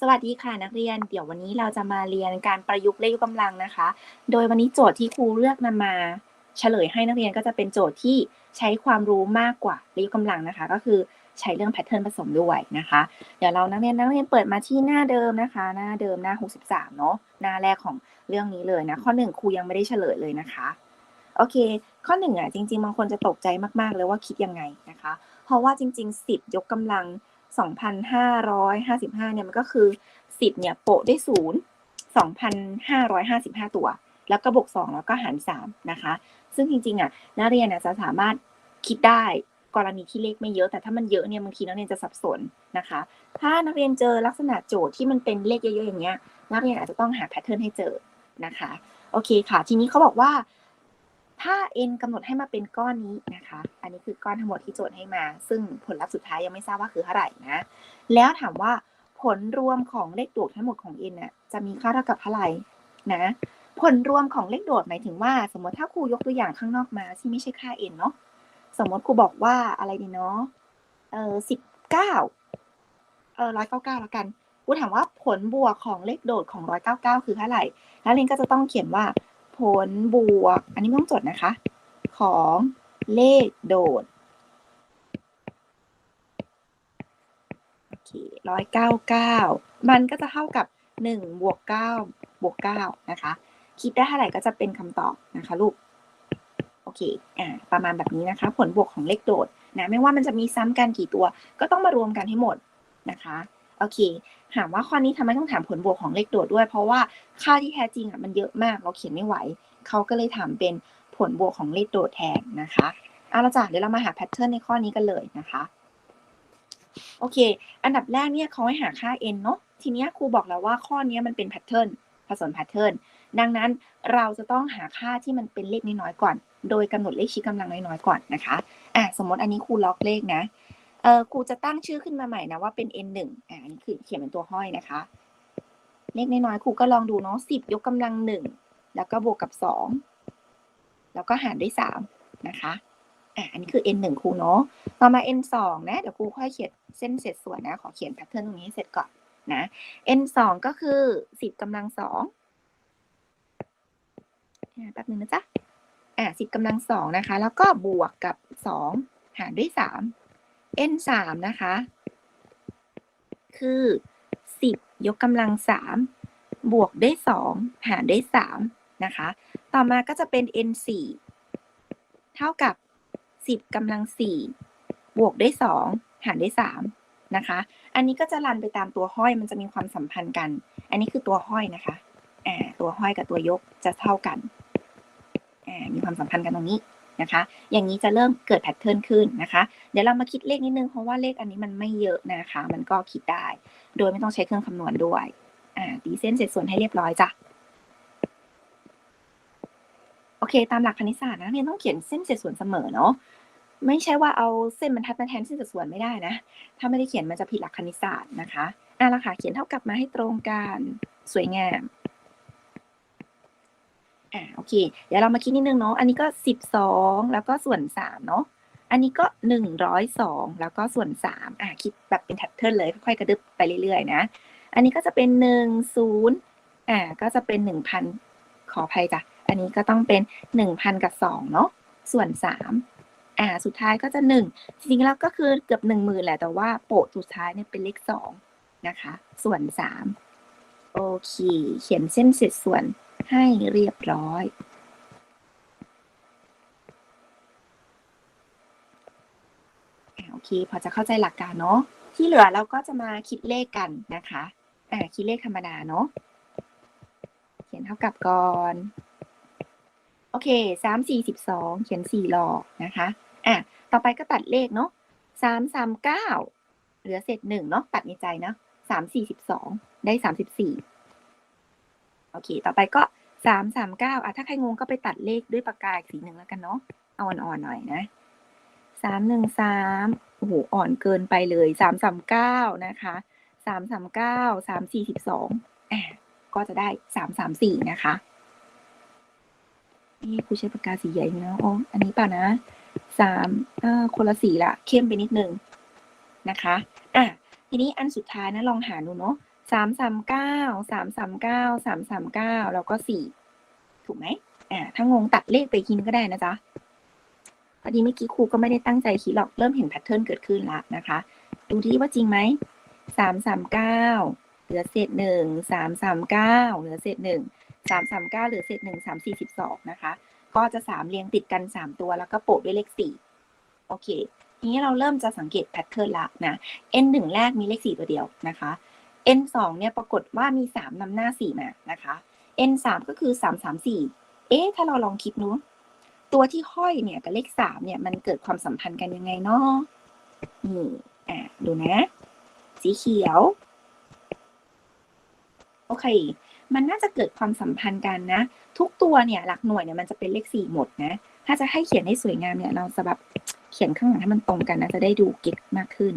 สวัสดีค่ะนักเรียน เดี๋ยววันนี้เราจะมาเรียนการประยุกต์เลขยกกำลังนะคะ โดยวันนี้โจทย์ที่ครูเลือกนำมาเฉลยให้นักเรียนก็จะเป็นโจทย์ที่ใช้ความรู้มากกว่าเลขยกกำลังนะคะ ก็คือใช้เรื่องแพทเทิร์นผสมด้วยนะคะ เดี๋ยวเรานักเรียนนักเรียนเปิดมาที่หน้าเดิมนะคะ หน้าเดิมหน้า 63 เนาะหน้าแรกของเรื่องนี้เลยนะข้อหนึ่งครูยังไม่ได้เฉลยเลยนะคะโอเค ข้อหนึ่งอะจริงๆบางคนจะตกใจมากๆเลยว่าคิดยังไงนะคะ เพราะว่าจริง ๆ 10 ยกกำลัง 2,555 เนี่ยมันก็คือ 10 เนี่ยโปะได้ศูนย์2,555 ตัว แล้วก็บวก 2 แล้วก็หาร 3 นะคะ ซึ่งจริงๆอะนักเรียนอะจะสามารถคิดได้กรณีที่เลขไม่เยอะแต่ถ้ามันเยอะเนี่ยบางทีนักเรียนจะสับสนนะคะ ถ้านักเรียนเจอลักษณะโจทย์ที่มันเป็นเลขเยอะๆอย่างเงี้ยนักเรียนอาจจะต้องหาแพทเทิร์นให้เจอนะคะ โอเคค่ะ ทีนี้เขาบอกว่า ถ้า n กำหนดให้มาเป็นก้อนนี้นะคะ อันนี้คือก้อนทั้งหมดที่โจทย์ให้มา ซึ่งผลลัพธ์สุดท้ายยังไม่ทราบว่าคือเท่าไหร่นะ แล้วถามว่าผลรวมของเลขโดดทั้งหมดของ n น่ะจะมีค่าเท่ากับเท่าไหร่นะ ผลรวมของเลขโดดหมายถึงว่า สมมติถ้าครูยกตัวอย่างข้างนอกมาที่ไม่ใช่ค่า n เนาะ สมมติครูบอกว่าอะไรดีเนาะ เออสิบเก้าเออร้อยเก้าเก้าแล้วกันครูถามว่าผลบวกของเลขโดดของร้อยเก้าเก้าคือเท่าไหร่แล้วเรนก็จะต้องเขียนว่า ผลบวก อันนี้ต้องจดนะคะ ของเลขโดดโอเคร้อยเก้าเก้ามันก็จะเท่ากับหนึ่งบวกเก้าบวกเก้านะคะ คิดได้เท่าไหร่ก็จะเป็นคำตอบนะคะลูก โอเค อ่า ประมาณแบบนี้นะคะ ผลบวกของเลขโดดนะ ไม่ว่ามันจะมีซ้ำกันกี่ตัว ก็ต้องมารวมกันให้หมดนะคะ โอเค ถามว่าข้อนี้ทำไมต้องถามผลบวกของเลขโดดด้วย เพราะว่าค่าที่แท้จริงอะมันเยอะมากเราเขียนไม่ไหว เขาก็เลยถามเป็นผลบวกของเลขโดดแทนนะคะเอาละจ้ะเดี๋ยวเรามาหาแพทเทิร์นในข้อนี้กันเลยนะคะโอเค อันดับแรกเนี่ยเขาให้หาค่า n เนาะทีนี้ครูบอกแล้วว่าข้อนี้มันเป็นแพทเทิร์นผสมแพทเทิร์นดังนั้นเราจะต้องหาค่าที่มันเป็นเลขน้อยๆก่อน โดยกำหนดเลขชี้กำลังน้อยๆก่อนนะคะอะสมมติอันนี้ครูล็อกเลขนะ เออครูจะตั้งชื่อขึ้นมาใหม่นะว่าเป็น n 1อ่าอันนี้คือเขียนเป็นตัวห้อยนะคะเลขน้อยๆครูก็ลองดูเนาะ10ยกกำลังหนึ่งแล้วก็บวกกับ2แล้วก็หารด้วย3นะคะอะอันนี้คือ n 1ครูเนาะต่อมา n 2นะเดี๋ยวครูค่อยเขียนเส้นเสร็จส่วนนะขอเขียนแพทเทิร์นตรงนี้เสร็จก่อนนะ n 2ก็คือ10กำลัง2อะแป๊บนึงนะจ๊ะอะ10กำลัง2นะคะ แล้วก็บวกกับ2หารด้วย3 n n3 นะคะ คือ 10 ยกกำลัง 3 บวกด้วย 2 หารด้วย 3 นะคะ ต่อมาก็จะเป็น n 4 เท่ากับ 10กำลัง 4 บวกด้วย 2 หารด้วย 3 นะคะ อันนี้ก็จะรันไปตามตัวห้อยมันจะมีความสัมพันธ์กัน อันนี้คือตัวห้อยนะคะ อ่า ตัวห้อยกับตัวยกจะเท่ากัน อ่า มีความสัมพันธ์กันตรงนี้ นะคะ อย่างนี้จะเริ่มเกิดแพทเทิร์นขึ้นนะคะ เดี๋ยวเรามาคิดเลขนิดนึง เพราะว่าเลขอันนี้มันไม่เยอะนะคะ มันก็คิดได้ โดยไม่ต้องใช้เครื่องคำนวณด้วย อ่า ตีเส้นเสร็จส่วนให้เรียบร้อยจ้ะ โอเค ตามหลักคณิตศาสตร์นะเรียนต้องเขียนเส้นเศษส่วนเสมอเนาะ ไม่ใช่ว่าเอาเส้นบรรทัดมาแทนเส้นเศษส่วนไม่ได้นะ ถ้าไม่ได้เขียนมันจะผิดหลักคณิตศาสตร์นะคะ อะละค่ะเขียนเท่ากับมาให้ตรงกัน สวยงาม อ่าโอเค เดี๋ยวเรามาคิดนิดนึงเนาะ อันนี้ก็สิบสองแล้วก็ส่วนสามเนาะ อันนี้ก็หนึ่งร้อยสองแล้วก็ส่วนสามอะคิดแบบเป็นแพทเทิร์นเลยค่อยๆกระดึบไปเรื่อยๆนะ อันนี้ก็จะเป็นหนึ่งศูนย์อ่าก็จะเป็นหนึ่งพันขออภัยจ้ะ อันนี้ก็ต้องเป็นหนึ่งพันกับสองเนาะ ส่วนสามอ่าสุดท้ายก็จะหนึ่งจริงๆแล้วก็คือเกือบหนึ่งหมื่นแหละแต่ว่าโปะสุดท้ายเนี่ยเป็นเลขสองนะคะ ส่วนสามโอเค เขียนเส้นเสร็จส่วน ให้เรียบร้อย โอเค พอจะเข้าใจหลักการเนาะ ที่เหลือเราก็จะมาคิดเลขกันนะคะ อ่า คิดเลขธรรมดาเนาะ เขียนเท่ากับก่อน โอเคสามสี่สิบสอง เขียนสี่หลอกนะคะ อะ ต่อไปก็ตัดเลขเนาะสามสามเก้า เหลือเศษหนึ่งเนาะ ตัดในใจเนาะสามสี่สิบสอง ได้สามสิบสี่โอเค ต่อไปก็ สามสามเก้าอะถ้าใครงงก็ไปตัดเลขด้วยปากกาอีกสีหนึ่งแล้วกันเนาะเอาอ่อนๆหน่อยนะสามหนึ่งสามโอ้โหอ่อนเกินไปเลยสามสามเก้านะคะสามสามเก้าสามสี่สิบสองอะก็จะได้สามสามสี่นะคะนี่ครูใช้ปากกาสีใหญ่นะอ๋ออันนี้เปล่านะสามเอ่อคนละสีละเข้มไปนิดนึงนะคะ อะทีนี้อันสุดท้ายนะลองหาดูเนาะ สามสามเก้าสามสามเก้าสามสามเก้าแล้วก็สี่ถูกไหมอ่าถ้างงตัดเลขไปคินก็ได้นะจ๊ะพอดีเมื่อกี้ครูก็ไม่ได้ตั้งใจคิดหรอกเริ่มเห็นแพทเทิร์นเกิดขึ้นละนะคะ ดูที่ว่าจริงไหมสามสามเก้าเหลือเศษหนึ่งสามสามเก้าเหลือเศษหนึ่งสามสามเก้าเหลือเศษหนึ่งสามสี่สิบสองนะคะ ก็จะสามเรียงติดกันสามตัวแล้วก็โปะด้วยเลขสี่โอเคทีนี้เราเริ่มจะสังเกตแพทเทิร์นละนะ n หนึ่งแรกมีเลขสี่ตัวเดียวนะคะ n สองเนี่ยปรากฏว่ามีสามนำหน้าสี่มานะคะ n สามก็คือสามสามสี่เอ๊ะ ถ้าเราลองคิดดูตัวที่ห้อยเนี่ยกับเลขสามเนี่ย มันเกิดความสัมพันธ์กันยังไงเนาะนี่อะดูนะ สีเขียว โอเค มันน่าจะเกิดความสัมพันธ์กันนะ ทุกตัวเนี่ย หลักหน่วยเนี่ยมันจะเป็นเลขสี่หมดนะ ถ้าจะให้เขียนให้สวยงามเนี่ย เราจะแบบเขียนข้างหลังให้มันตรงกันนะ จะได้ดูเก็ตมากขึ้น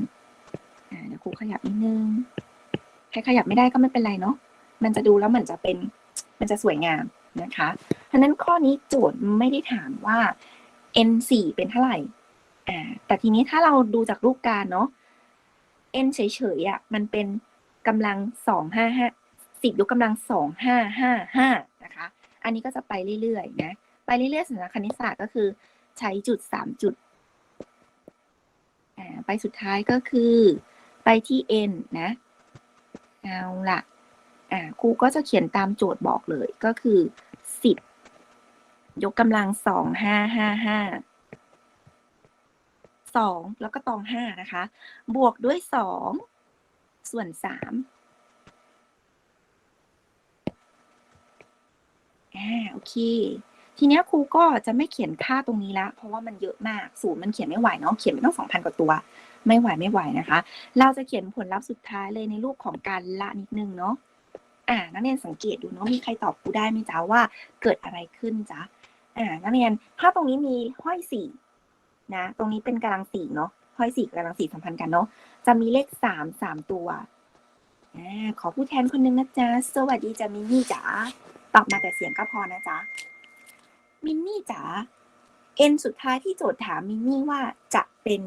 อ่าเดี๋ยวครูขยับนิดนึง ใครขยับไม่ได้ก็ไม่เป็นไรเนาะมันจะดูแล้วเหมือนจะเป็นมันจะสวยงามนะคะเพราะนั้นข้อนี้โจทย์ไม่ได้ถามว่า n สี่เป็นเท่าไหร่อ่าแต่ทีนี้ถ้าเราดูจากรูปการเนาะ n เฉยๆอะมันเป็นกำลังสองห้าห้าสิบยกกำลังสองห้าห้าห้านะคะ อันนี้ก็จะไปเรื่อยๆนะไปเรื่อยๆสัญลักษณ์คณิตศาสตร์ก็คือใช้จุดสามจุดอ่าไปสุดท้ายก็คือไปที่ n นะ เอาละอ่าครูก็จะเขียนตามโจทย์บอกเลยก็คือสิบยกกำลังสองห้าห้าห้าสองแล้วก็ตองห้านะคะ บวกด้วยสองส่วนสามอ่าโอเค ทีเนี้ยครูก็จะไม่เขียนค่าตรงนี้ละเพราะว่ามันเยอะมากศูนย์มันเขียนไม่ไหวเนาะเขียนไม่ต้องสองพันกว่าตัว ไม่ไหวไม่ไหวนะคะ เราจะเขียนผลลัพธ์สุดท้ายเลยในรูปของการละนิดนึงเนาะอ่านักเรียนสังเกตดูเนาะมีใครตอบครูได้ไหมจ๊ะว่าเกิดอะไรขึ้นจ๊ะอ่านักเรียนถ้าตรงนี้มีห้อยสี่นะตรงนี้เป็นกำลังสี่เนาะห้อยสี่กำลังสี่สัมพันธ์กันเนาะจะมีเลขสามสามตัวอ่าขอผู้แทนคนหนึงนะจ๊ะสวัสดีจ้ะมินนี่จ๋าตอบมาแต่เสียงก็พอนะจ๊ะมินนี่จ๋าเอ็นสุดท้ายที่โจทย์ถามมินนี่ว่าจะเป็น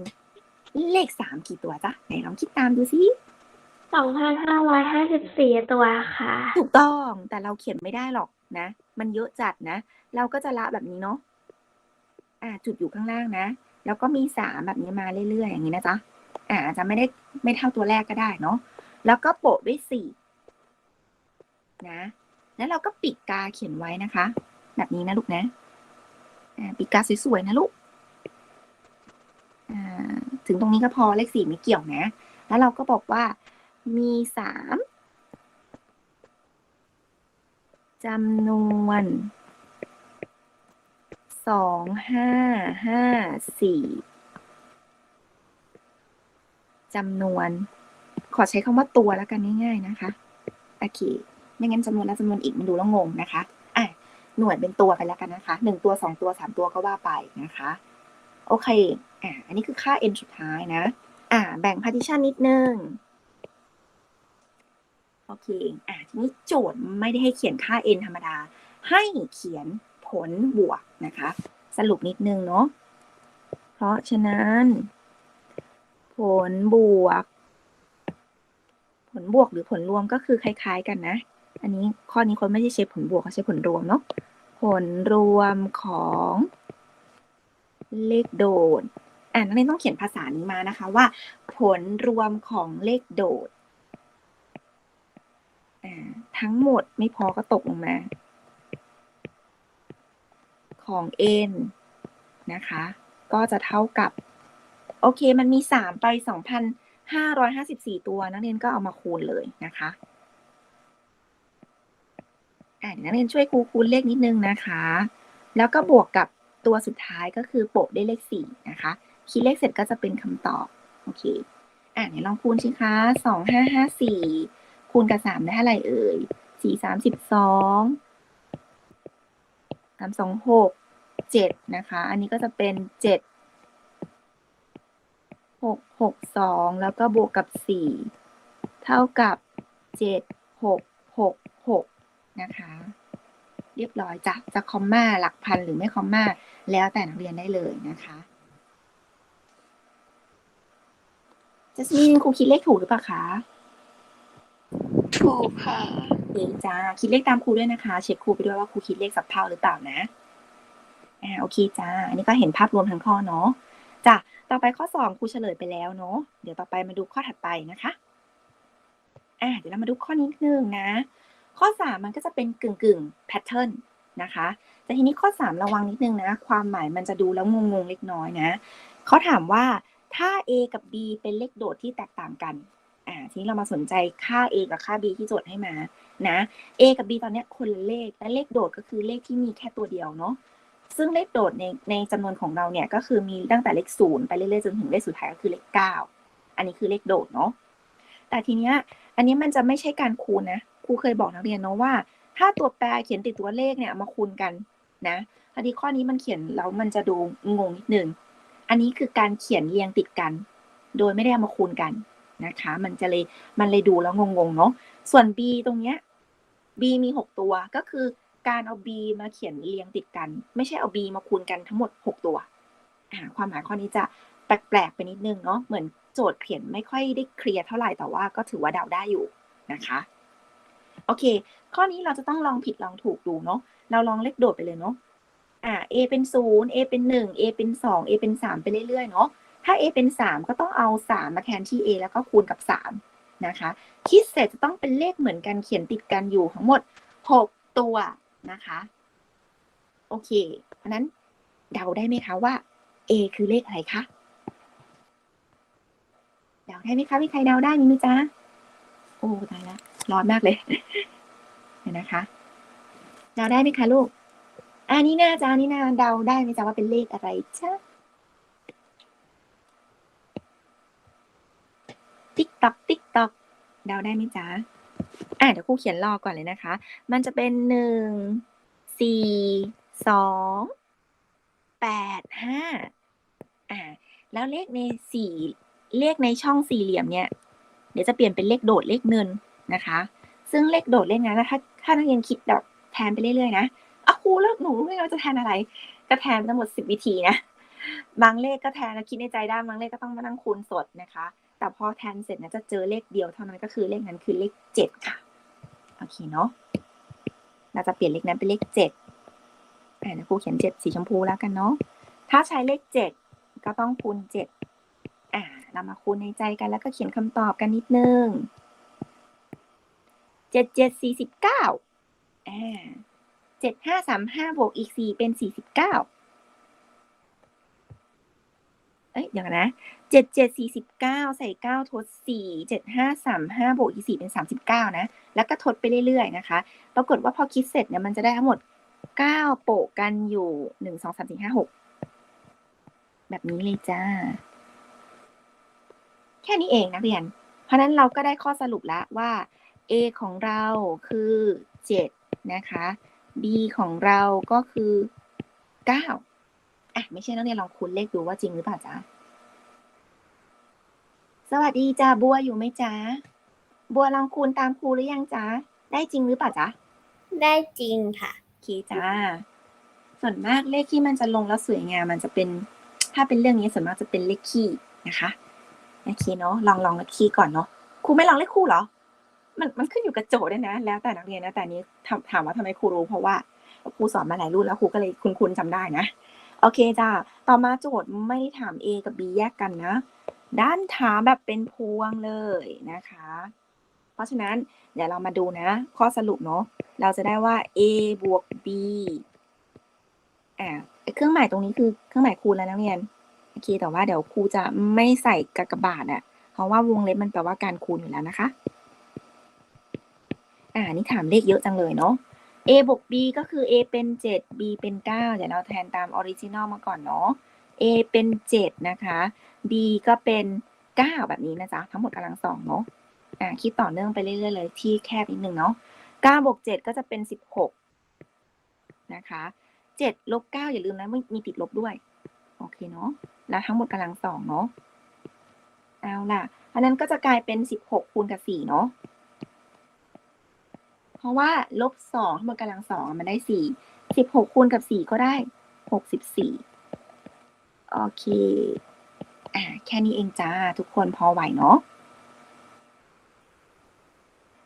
เลขสามกี่ตัวจ๊ะไหนลองคิดตามดูสิสองพันห้าร้อยห้าสิบสี่ตัวค่ะ ถูกต้องแต่เราเขียนไม่ได้หรอกนะ มันเยอะจัดนะ เราก็จะละแบบนี้เนาะอ่า จุดอยู่ข้างล่างนะ แล้วก็มีสามแบบนี้มาเรื่อยๆอย่างนี้นะจ๊ะอ่าอาจจะไม่ได้ไม่เท่าตัวแรกก็ได้เนาะแล้วก็โปะด้วยสี่นะแล้วเราก็ปิดกาเขียนไว้นะคะ แบบนี้นะลูกนะ อ่าปิดกาสวยๆนะลูกอ่า ถึงตรงนี้ก็พอเลขสี่ไม่เกี่ยวนะ แล้วเราก็บอกว่ามีสามจำนวนสองห้าห้าสี่จำนวน ขอใช้คำว่าตัวแล้วกันง่าย ๆนะคะโอเคไม่งั้นจำนวนและจำนวนอีกมันดูแล้วงงนะคะอะหน่วยเป็นตัวไปแล้วกันนะคะหนึ่งตัวสองตัวสามตัวก็ว่าไปนะคะ โอเค อะอันนี้คือค่า n สุดท้ายนะ อ่า แบ่ง partition นิดนึง โอเค อ่า ทีนี้โจทย์ไม่ได้ให้เขียนค่า n ธรรมดา ให้เขียนผลบวกนะคะ สรุปนิดนึงเนาะ เพราะฉะนั้น ผลบวก ผลบวกหรือผลรวมก็คือคล้าย ๆ กันนะ อันนี้ข้อนี้คนไม่ได้ใช้ผลบวกเขาใช้ผลรวมเนาะ ผลรวมของ เลขโดดอ่านักเรียนต้องเขียนภาษานี้มานะคะว่า ผลรวมของเลขโดดทั้งหมดไม่พอก็ตกลงมา ของ n นะคะ ก็จะเท่ากับ โอเคมันมีสามไปสองพันห้าร้อยห้าสิบสี่ตัว นักเรียนก็เอามาคูณเลยนะคะอ่านักเรียนช่วยครูคูณเลขนิดนึงนะคะ แล้วก็บวกกับ ตัวสุดท้ายก็คือโปะได้เลขสี่นะคะ คิดเลขเสร็จก็จะเป็นคำตอบ โอเค อ่าไหนลองคูณสิคะสองห้าห้าสี่คูณกับสามได้เท่าไหร่เอ่ยสี่สามสิบสองสามสองหกเจ็ดนะคะ อันนี้ก็จะเป็นเจ็ดหกหกสองแล้วก็บวกกับสี่เท่ากับเจ็ดหกหกหกนะคะ เรียบร้อยจ้ะจะคอมมาหลักพันหรือไม่คอมมา แล้วแต่นักเรียนได้เลยนะคะจัสมินครูคิดเลขถูกหรือเปล่าคะ ถูกค่ะเองจ้า คิดเลขตามครูด้วยนะคะ เช็คครูไปด้วยว่าครูคิดเลขสับเท่าหรือเปล่านะ อ่า โอเคจ้า อันนี้ก็เห็นภาพรวมทั้งข้อเนาะ จ้ะ ต่อไปข้อสองครูเฉลยไปแล้วเนาะ เดี๋ยวต่อไปมาดูข้อถัดไปนะคะ อ่า เดี๋ยวเรามาดูข้อนี้นิดนึงนะ ข้อสามมันก็จะเป็นกึ่งกึ่งแพทเทิร์น นะคะ แต่ทีนี้ข้อสามระวังนิดนึงนะ ความหมายมันจะดูแล้วงงๆเล็กน้อยนะเขาถามว่าถ้า A กับ B เป็นเลขโดดที่แตกต่างกันอ่าทีนี้เรามาสนใจค่า A กับค่า B ที่โจทย์ให้มานะ A กับ B ตอนเนี้ยคนละเลขและเลขโดดก็คือเลขที่มีแค่ตัวเดียวเนาะซึ่งเลขโดดในในจำนวนของเราเนี่ยก็คือมีตั้งแต่เลขศูนย์ไปเรื่อยๆจนถึงเลขสุดท้ายก็คือเลขเก้าอันนี้คือเลขโดดเนาะแต่ทีเนี้ยอันนี้มันจะไม่ใช่การคูณนะครูเคยบอกนักเรียนเนาะว่า ถ้าตัวแปรเขียนติดตัวเลขเนี่ยมาคูณกันนะพอดีข้อนี้มันเขียนแล้วมันจะดูงงนิดนึงอันนี้คือการเขียนเรียงติดกัน โดยไม่ได้ามาคูณกันนะคะ มันจะเลยมันเลยดูแล้วงงๆเนาะ ส่วน B ตรงเนี้ย B มีหกตัว ก็คือการเอา B มาเขียนเรียงติดกัน ไม่ใช่เอา B มาคูณกันทั้งหมดหกตัวอ่าความหมายข้อนี้จะแปลกๆไปนิดนึงเนาะ เหมือนโจทย์เขียนไม่ค่อยได้เคลียร์เท่าไหร่ แต่ว่าก็ถือว่าเดาได้อยู่นะคะ โอเค ข้อนี้เราจะต้องลองผิดลองถูกดูเนาะเราลองเลขโดดไปเลยเนาะอ่า A เป็นศูนย์ A เป็นหนึ่ง A เป็นสอง A เป็นสามไปเรื่อยๆเนาะถ้า A เป็นสามก็ต้องเอาสามมาแทนที่ A แล้วก็คูณกับสามนะคะคิดเสร็จจะต้องเป็นเลขเหมือนกันเขียนติดกันอยู่ทั้งหมดหกตัวนะคะ โอเคเพราะนั้นเดาได้ไหมคะว่า A คือเลขอะไรคะเดาได้ไหมคะมีใครเดาได้มีไหมจ๊ะโอ้ตายแล้ว ร้อนมากเลยเดี๋ยวนะคะเดาได้ไหมคะลูกอันนี้น่าจะนี่นาเดาได้ไหมจ๊ะว่าเป็นเลขอะไรจ๊ะติ๊กตอกติ๊กตอกเดาได้ไหมจ๊ะอะเดี๋ยวครูเขียนรอก่อนเลยนะคะ มันจะเป็นหนึ่งสี่สองแปดห้าอ่าแล้วเลขในสี่เลขในช่องสี่เหลี่ยมเนี่ย เดี๋ยวจะเปลี่ยนเป็นเลขโดดเลขเนิน นะคะ ซึ่งเลขโดดเลขนั้นนะถ้าถ้านักเรียนคิดแบบแทนไปเรื่อยๆนะอะครูเลิกหนูรู้ไหมว่าจะแทนอะไร ก็แทนทั้งหมดสิบวิธีนะ บางเลขก็แทนแล้วคิดในใจได้ บางเลขก็ต้องมานั่งคูณสดนะคะ แต่พอแทนเสร็จนะจะเจอเลขเดียวเท่านั้นก็คือเลขนั้นคือเลขเจ็ดค่ะ โอเคเนาะ เราจะเปลี่ยนเลขนั้นเป็นเลขเจ็ดอ่าครูเขียนเจ็ดสีชมพูแล้วกันเนาะ ถ้าใช้เลขเจ็ดก็ต้องคูณเจ็ดอ่า เรามาคูณในใจกันแล้วก็เขียนคำตอบกันนิดนึง เจ็ดเจ็ดสี่สิบเก้าอ่าเจ็ดห้าสามห้าบวกอีกสี่เป็นสี่สิบเก้าเอ้ยเดี๋ยวก่อนนะเจ็ดเจ็ดสี่สิบเก้าใส่เก้าทดสี่เจ็ดห้าสามห้าบวกอีกสี่เป็นสามสิบเก้านะ แล้วก็ทดไปเรื่อยๆนะคะ ปรากฏว่าพอคิดเสร็จเนี่ยมันจะได้ทั้งหมดเก้าโปะกันอยู่หนึ่งสองสามสี่ห้าหกแบบนี้เลยจ้า แค่นี้เองนักเรียน เพราะฉะนั้นเราก็ได้ข้อสรุปแล้วว่า A ของเราคือเจ็ดนะคะ B ของเราก็คือเก้าอะไม่ใช่นักเรียนลองคูณเลขดูว่าจริงหรือเปล่าจ๊ะสวัสดีจ้าบัวอยู่ไหมจ๊ะบัวลองคูณตามครูหรือยังจ๊ะได้จริงหรือเปล่าจ๊ะได้จริงค่ะโอเคจ้าส่วนมากเลขที่มันจะลงแล้วสวยงามมันจะเป็น ถ้าเป็นเรื่องนี้ส่วนมากจะเป็นเลขคี่นะคะโอเคเนาะลองลองเลขคี่ก่อนเนาะครูไม่ลองเลขคู่เหรอ มันมันขึ้นอยู่กับโจทย์ด้วยนะ แล้วแต่นักเรียนนะแต่นี้ถามว่าทำไมครูรู้เพราะว่าครูสอนมาหลายรุ่นแล้วครูก็เลยคุณคุณจำได้นะ โอเคจ้าต่อมาโจทย์ไม่ได้ถาม A กับ B แยกกันนะ ด้านถามแบบเป็นพวงเลยนะคะ เพราะฉะนั้นเดี๋ยวเรามาดูนะ ข้อสรุปเนาะเราจะได้ว่า A บวก B อ่าเครื่องหมายตรงนี้คือเครื่องหมายคูณแล้วนักเรียนโอเคแต่ว่าเดี๋ยวครูจะไม่ใส่กากบาทอะเพราะว่าวงเล็บมันแปลว่าการคูณอยู่แล้วนะคะ อ่านี่ถามเลขเยอะจังเลยเนาะ A บวก B ก็คือ A เป็น 7 B เป็น 9 เดี๋ยวเราแทนตามออริจินอลมาก่อนเนาะ A เป็น 7 นะคะ B ก็เป็น 9 แบบนี้นะจ๊ะ ทั้งหมดกำลังสองเนาะอ่าคิดต่อเนื่องไปเรื่อยๆเลย ที่แคบนิดนึงเนาะ9บวก 7 ก็จะเป็น 16 นะคะ7ลบ9อย่าลืมนะมีติดลบด้วย โอเคเนาะ แล้วทั้งหมดกำลังสองเนาะ เอาล่ะอันนั้นก็จะกลายเป็น 16คูณกับ4เนาะ เพราะว่าลบสองทั้งหมดกำลังสองมันได้สี่สิบหกคูณกับสี่ก็ได้หกสิบสี่โอเคอ่าแค่นี้เองจ้า ทุกคนพอไหวเนาะ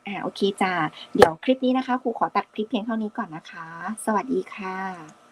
อ่าโอเคจ้า เดี๋ยวคลิปนี้นะคะครูขอตัดคลิปเพียงเท่านี้ก่อนนะคะ สวัสดีค่ะ